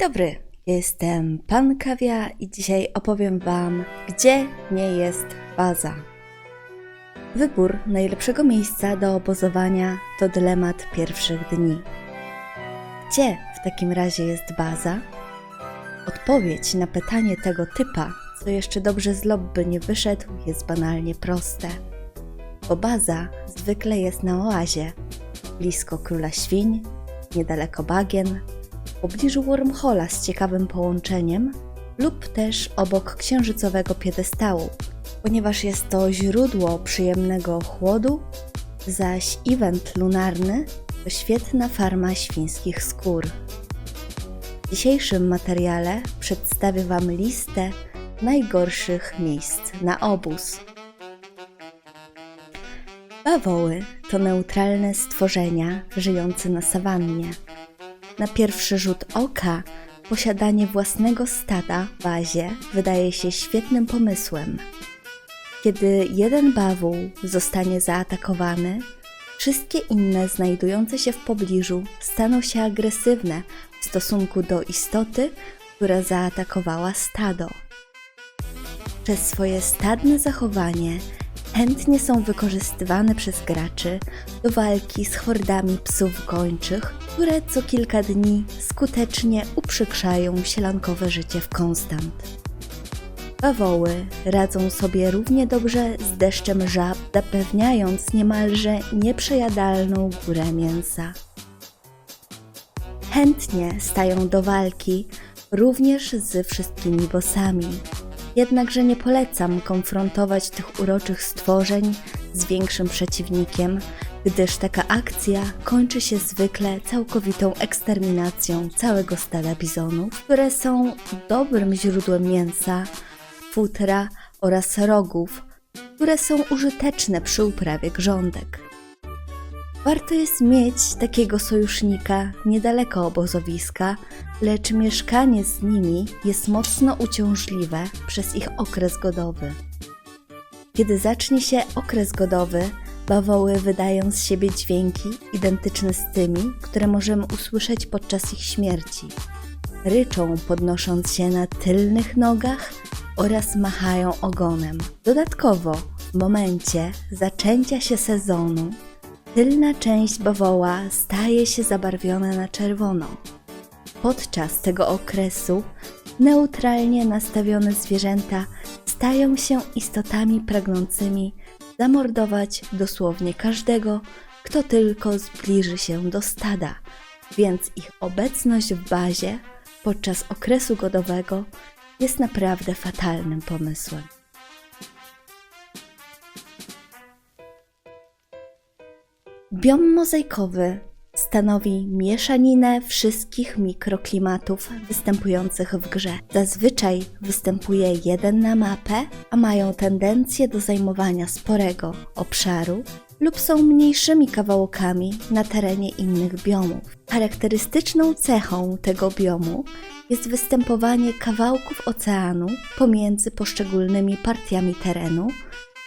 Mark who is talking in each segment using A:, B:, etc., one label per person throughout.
A: dobry, jestem Pan Kawia i dzisiaj opowiem Wam, gdzie nie jest baza. Wybór najlepszego miejsca do obozowania to dylemat pierwszych dni. Gdzie w takim razie jest baza? Odpowiedź na pytanie tego typa, co jeszcze dobrze z lobby nie wyszedł, jest banalnie proste. Bo baza zwykle jest na oazie, blisko króla świń, niedaleko bagien, pobliżu wormhola z ciekawym połączeniem lub też obok księżycowego piedestału, ponieważ jest to źródło przyjemnego chłodu, zaś event lunarny to świetna farma świńskich skór. W dzisiejszym materiale przedstawię Wam listę najgorszych miejsc na obóz. Bawoły to neutralne stworzenia żyjące na sawannie. Na pierwszy rzut oka posiadanie własnego stada w bazie wydaje się świetnym pomysłem. Kiedy jeden bawół zostanie zaatakowany, wszystkie inne znajdujące się w pobliżu staną się agresywne w stosunku do istoty, która zaatakowała stado. Przez swoje stadne zachowanie chętnie są wykorzystywane przez graczy do walki z hordami psów gończych, które co kilka dni skutecznie uprzykrzają sielankowe życie w Konstant. Bawoły radzą sobie równie dobrze z deszczem żab, zapewniając niemalże nieprzejadalną górę mięsa. Chętnie stają do walki również z wszystkimi bossami, jednakże nie polecam konfrontować tych uroczych stworzeń z większym przeciwnikiem, gdyż taka akcja kończy się zwykle całkowitą eksterminacją całego stada bizonów, które są dobrym źródłem mięsa, futra oraz rogów, które są użyteczne przy uprawie grządek. Warto jest mieć takiego sojusznika niedaleko obozowiska, lecz mieszkanie z nimi jest mocno uciążliwe przez ich okres godowy. Kiedy zacznie się okres godowy, bawoły wydają z siebie dźwięki identyczne z tymi, które możemy usłyszeć podczas ich śmierci. Ryczą podnosząc się na tylnych nogach oraz machają ogonem. Dodatkowo, w momencie zaczęcia się sezonu, tylna część bawoła staje się zabarwiona na czerwono. Podczas tego okresu neutralnie nastawione zwierzęta stają się istotami pragnącymi zamordować dosłownie każdego, kto tylko zbliży się do stada, więc ich obecność w bazie podczas okresu godowego jest naprawdę fatalnym pomysłem. Biom mozaikowy stanowi mieszaninę wszystkich mikroklimatów występujących w grze. Zazwyczaj występuje jeden na mapę, a mają tendencję do zajmowania sporego obszaru lub są mniejszymi kawałkami na terenie innych biomów. Charakterystyczną cechą tego biomu jest występowanie kawałków oceanu pomiędzy poszczególnymi partiami terenu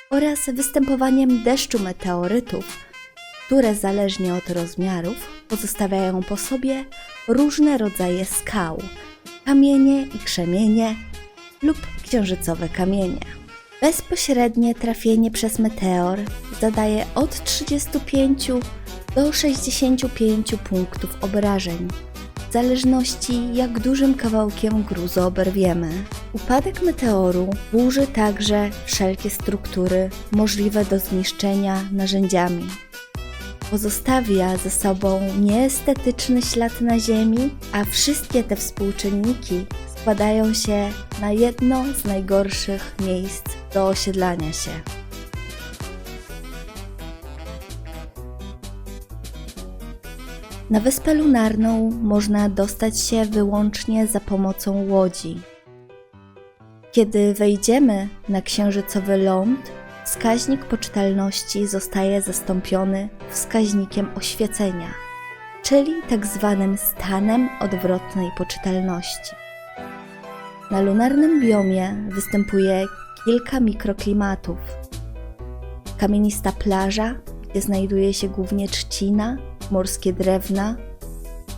A: oraz występowaniem deszczu meteorytów, które zależnie od rozmiarów pozostawiają po sobie różne rodzaje skał, kamienie i krzemienie lub księżycowe kamienie. Bezpośrednie trafienie przez meteor zadaje od 35 do 65 punktów obrażeń, w zależności jak dużym kawałkiem gruzu oberwiemy. Upadek meteoru burzy także wszelkie struktury możliwe do zniszczenia narzędziami. Pozostawia ze sobą nieestetyczny ślad na ziemi, a wszystkie te współczynniki składają się na jedno z najgorszych miejsc do osiedlania się. Na wyspę lunarną można dostać się wyłącznie za pomocą łodzi. Kiedy wejdziemy na księżycowy ląd, wskaźnik poczytalności zostaje zastąpiony wskaźnikiem oświecenia, czyli tak zwanym stanem odwrotnej poczytalności. Na lunarnym biomie występuje kilka mikroklimatów. Kamienista plaża, gdzie znajduje się głównie trzcina, morskie drewna,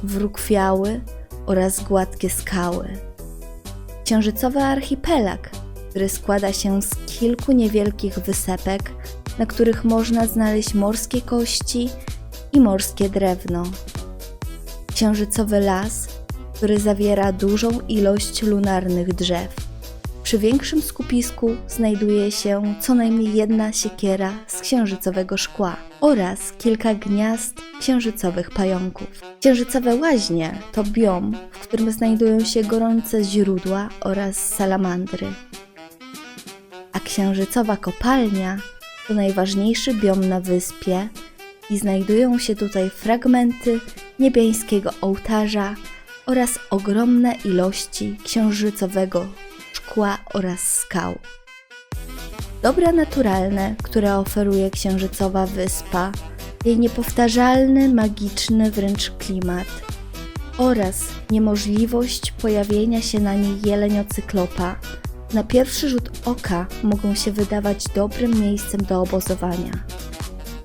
A: wróg fiały oraz gładkie skały. Księżycowy archipelag, który składa się z kilku niewielkich wysepek, na których można znaleźć morskie kości i morskie drewno. Księżycowy las, który zawiera dużą ilość lunarnych drzew. Przy większym skupisku znajduje się co najmniej jedna siekiera z księżycowego szkła oraz kilka gniazd księżycowych pająków. Księżycowe łaźnie to biom, w którym znajdują się gorące źródła oraz salamandry. A księżycowa kopalnia to najważniejszy biom na wyspie i znajdują się tutaj fragmenty niebiańskiego ołtarza oraz ogromne ilości księżycowego szkła oraz skał. Dobra naturalne, które oferuje księżycowa wyspa, jej niepowtarzalny, magiczny wręcz klimat oraz niemożliwość pojawienia się na niej jeleniocyklopa, na pierwszy rzut oka mogą się wydawać dobrym miejscem do obozowania.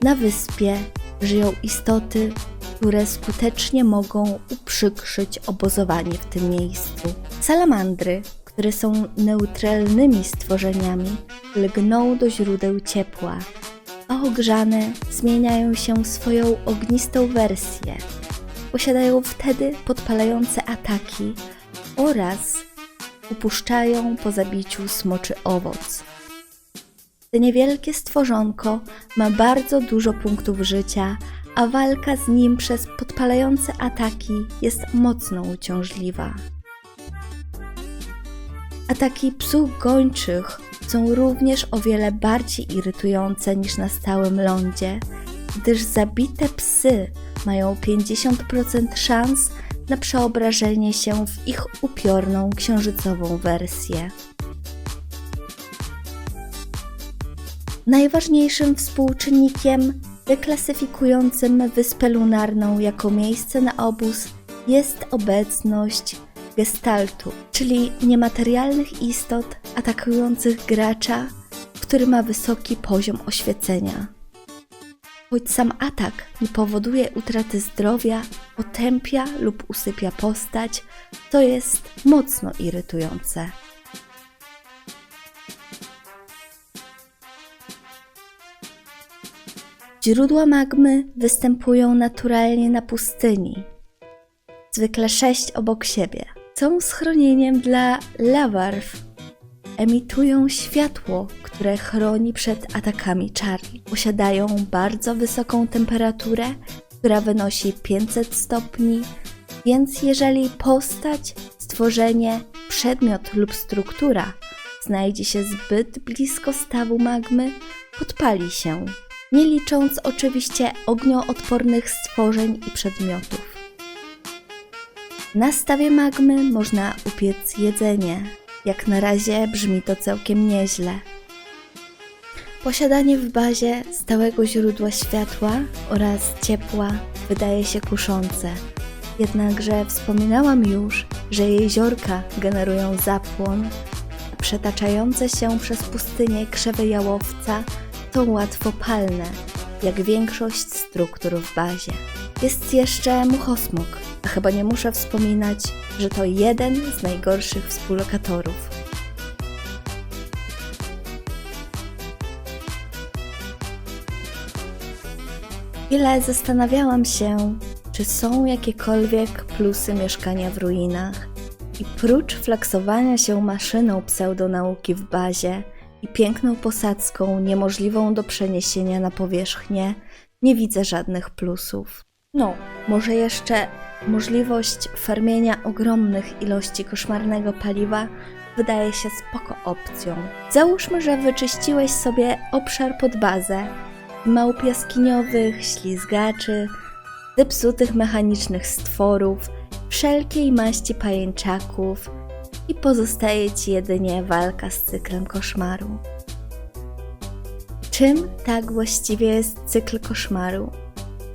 A: Na wyspie żyją istoty, które skutecznie mogą uprzykrzyć obozowanie w tym miejscu. Salamandry, które są neutralnymi stworzeniami, lgną do źródeł ciepła, a ogrzane zmieniają się swoją ognistą wersję. Posiadają wtedy podpalające ataki oraz upuszczają po zabiciu smoczy owoc. To niewielkie stworzonko ma bardzo dużo punktów życia, a walka z nim przez podpalające ataki jest mocno uciążliwa. Ataki psów gończych są również o wiele bardziej irytujące niż na stałym lądzie, gdyż zabite psy mają 50% szans na przeobrażenie się w ich upiorną księżycową wersję. Najważniejszym współczynnikiem deklasyfikującym wyspę lunarną jako miejsce na obóz jest obecność gestaltu, czyli niematerialnych istot atakujących gracza, który ma wysoki poziom oświecenia. Choć sam atak nie powoduje utraty zdrowia, potępia lub usypia postać, to jest mocno irytujące. Źródła magmy występują naturalnie na pustyni, zwykle sześć obok siebie. Są schronieniem dla lawarw. Emitują światło, które chroni przed atakami czarni. Posiadają bardzo wysoką temperaturę, która wynosi 500 stopni, więc jeżeli postać, stworzenie, przedmiot lub struktura znajdzie się zbyt blisko stawu magmy, podpali się, nie licząc oczywiście ognioodpornych stworzeń i przedmiotów. Na stawie magmy można upiec jedzenie. Jak na razie brzmi to całkiem nieźle. Posiadanie w bazie stałego źródła światła oraz ciepła wydaje się kuszące. Jednakże wspominałam już, że jeziorka generują zapłon, a przetaczające się przez pustynię krzewy jałowca są łatwo palne, jak większość struktur w bazie. Jest jeszcze muchosmok, a chyba nie muszę wspominać, że to jeden z najgorszych współlokatorów. Ile zastanawiałam się, czy są jakiekolwiek plusy mieszkania w ruinach. I prócz flaksowania się maszyną pseudonauki w bazie i piękną posadzką niemożliwą do przeniesienia na powierzchnię, nie widzę żadnych plusów. No, może jeszcze możliwość farmienia ogromnych ilości koszmarnego paliwa wydaje się spoko opcją. Załóżmy, że wyczyściłeś sobie obszar pod bazę małp jaskiniowych, ślizgaczy, zepsutych mechanicznych stworów, wszelkiej maści pajęczaków i pozostaje ci jedynie walka z cyklem koszmaru. Czym tak właściwie jest cykl koszmaru?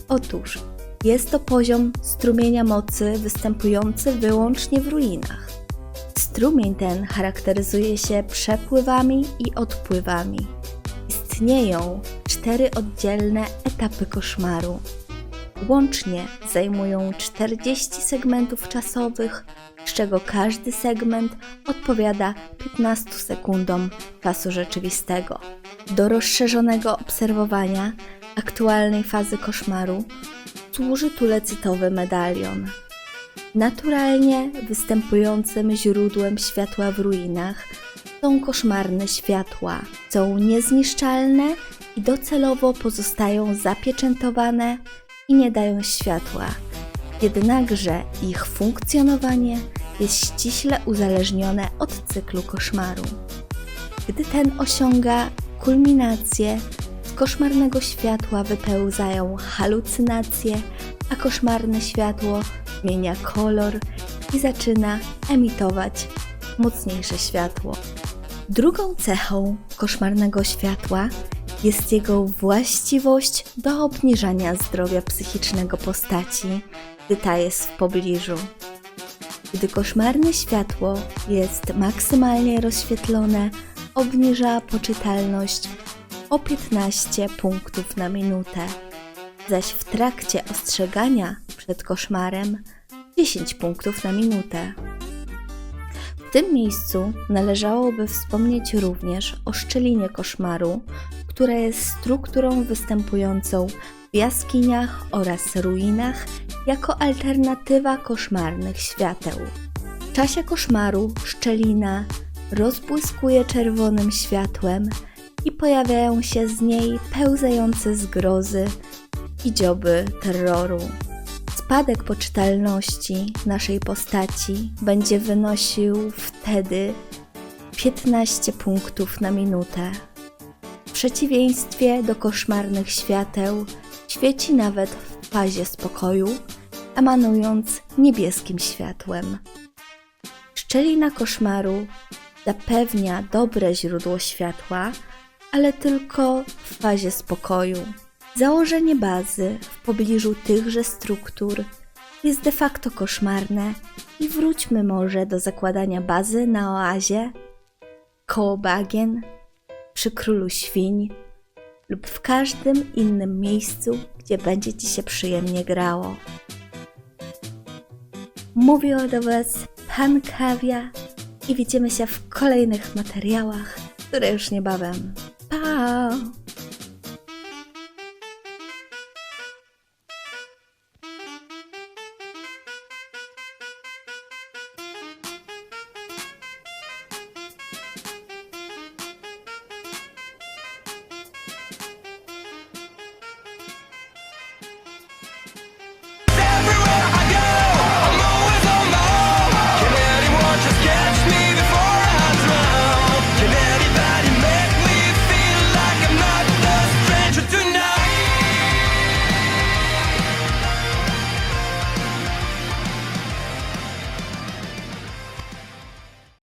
A: Otóż jest to poziom strumienia mocy występujący wyłącznie w ruinach. Strumień ten charakteryzuje się przepływami i odpływami. Istnieją cztery oddzielne etapy koszmaru. Łącznie zajmują 40 segmentów czasowych, z czego każdy segment odpowiada 15 sekundom czasu rzeczywistego. Do rozszerzonego obserwowania aktualnej fazy koszmaru służy tu lecytowy medalion. Naturalnie występującym źródłem światła w ruinach są koszmarne światła. Są niezniszczalne i docelowo pozostają zapieczętowane i nie dają światła. Jednakże ich funkcjonowanie jest ściśle uzależnione od cyklu koszmaru. Gdy ten osiąga kulminację, koszmarnego światła wypełzają halucynacje, a koszmarne światło zmienia kolor i zaczyna emitować mocniejsze światło. Drugą cechą koszmarnego światła jest jego właściwość do obniżania zdrowia psychicznego postaci, gdy ta jest w pobliżu. Gdy koszmarne światło jest maksymalnie rozświetlone, obniża poczytalność o 15 punktów na minutę, zaś w trakcie ostrzegania przed koszmarem 10 punktów na minutę. W tym miejscu należałoby wspomnieć również o szczelinie koszmaru, która jest strukturą występującą w jaskiniach oraz ruinach jako alternatywa koszmarnych świateł. W czasie koszmaru szczelina rozbłyskuje czerwonym światłem i pojawiają się z niej pełzające zgrozy i dzioby terroru. Spadek poczytalności naszej postaci będzie wynosił wtedy 15 punktów na minutę. W przeciwieństwie do koszmarnych świateł, świeci nawet w fazie spokoju, emanując niebieskim światłem. Szczelina koszmaru zapewnia dobre źródło światła, ale tylko w fazie spokoju. Założenie bazy w pobliżu tychże struktur jest de facto koszmarne i wróćmy może do zakładania bazy na oazie, koło bagien, przy królu świń lub w każdym innym miejscu, gdzie będzie Ci się przyjemnie grało. Mówiła do Was Pan Kawia i widzimy się w kolejnych materiałach, które już niebawem. Pow!